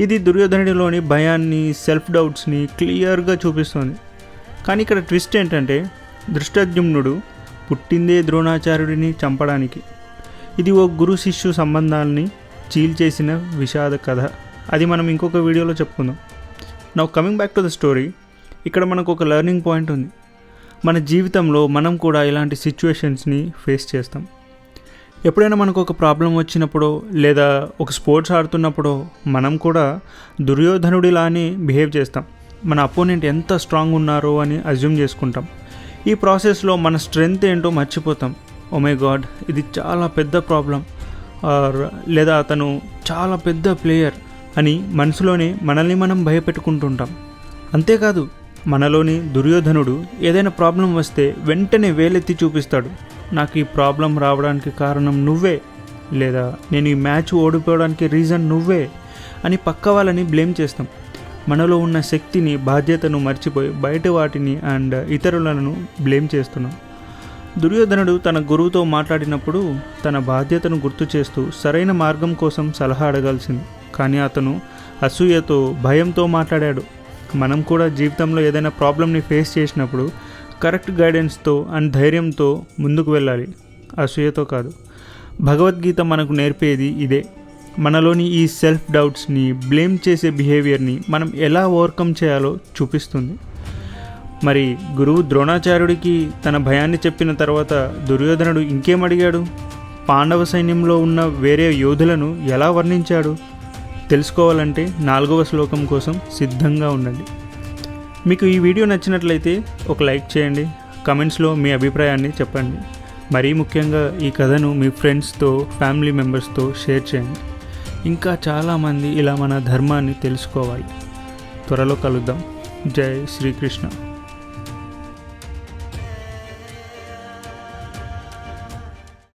ఇది దుర్యోధనుడిలోని భయాన్ని సెల్ఫ్ డౌట్స్ని క్లియర్గా చూపిస్తుంది. కానీ ఇక్కడ ట్విస్ట్ ఏంటంటే దృష్టద్యుమ్నుడు పుట్టిందే ద్రోణాచార్యుడిని చంపడానికి. ఇది ఓ గురు శిష్యు సంబంధాలని చీల్చేసిన విషాద కథ. అది మనం ఇంకొక వీడియోలో చెప్పుకుందాం. Now coming back to the story ఇక్కడ మనకు ఒక లెర్నింగ్ పాయింట్ ఉంది. మన జీవితంలో మనం కూడా ఇలాంటి సిచ్యువేషన్స్ని ఫేస్ చేస్తాం. ఎప్పుడైనా మనకు ఒక ప్రాబ్లం వచ్చినప్పుడో లేదా ఒక స్పోర్ట్స్ ఆడుతున్నప్పుడో మనం కూడా దుర్యోధనుడిలానే బిహేవ్ చేస్తాం. మన అపోనెంట్ ఎంత స్ట్రాంగ్ ఉన్నారో అని అజ్యూమ్ చేసుకుంటాం. ఈ ప్రాసెస్లో మన స్ట్రెంగ్త్ ఏంటో మర్చిపోతాం. ఒమే గాడ్ ఇది చాలా పెద్ద ప్రాబ్లం. ఆర్ లేదా అతను చాలా పెద్ద ప్లేయర్ అని మనసులోనే మనల్ని మనం భయపెట్టుకుంటుంటాం. అంతేకాదు మనలోని దుర్యోధనుడు ఏదైనా ప్రాబ్లం వస్తే వెంటనే వేలెత్తి చూపిస్తాడు. నాకు ఈ ప్రాబ్లం రావడానికి కారణం నువ్వే లేదా నేను ఈ మ్యాచ్ ఓడిపోవడానికి రీజన్ నువ్వే అని పక్క వాళ్ళని బ్లేమ్ చేస్తాం. మనలో ఉన్న శక్తిని బాధ్యతను మర్చిపోయి బయట వాటిని అండ్ ఇతరులను బ్లేమ్ చేస్తున్నాం. దుర్యోధనుడు తన గురువుతో మాట్లాడినప్పుడు తన బాధ్యతను గుర్తు చేస్తూ సరైన మార్గం కోసం సలహా అడగాల్సింది. కానీ అతను అసూయతో భయంతో మాట్లాడాడు. మనం కూడా జీవితంలో ఏదైనా ప్రాబ్లమ్ని ఫేస్ చేసినప్పుడు కరెక్ట్ గైడెన్స్తో అండ్ ధైర్యంతో ముందుకు వెళ్ళాలి. అసూయతో కాదు. భగవద్గీత మనకు నేర్పేది ఇదే. మనలోని ఈ సెల్ఫ్ డౌట్స్ని బ్లేమ్ చేసే బిహేవియర్ని మనం ఎలా ఓవర్కమ్ చేయాలో చూపిస్తుంది. మరి గురువు ద్రోణాచార్యుడికి తన భయాన్ని చెప్పిన తర్వాత దుర్యోధనుడు ఇంకేం అడిగాడు? పాండవ సైన్యంలో ఉన్న వేరే యోధులను ఎలా వర్ణించాడు? తెలుసుకోవాలంటే నాలుగవ శ్లోకం కోసం సిద్ధంగా ఉండండి. మీకు ఈ వీడియో నచ్చినట్లయితే ఒక లైక్ చేయండి. కమెంట్స్లో మీ అభిప్రాయాన్ని చెప్పండి. మరీ ముఖ్యంగా ఈ కథను మీ ఫ్రెండ్స్తో ఫ్యామిలీ మెంబర్స్తో షేర్ చేయండి. ఇంకా చాలామంది ఇలా మన ధర్మాన్ని తెలుసుకోవాలి. త్వరలో కలుద్దాం. జై శ్రీకృష్ణ.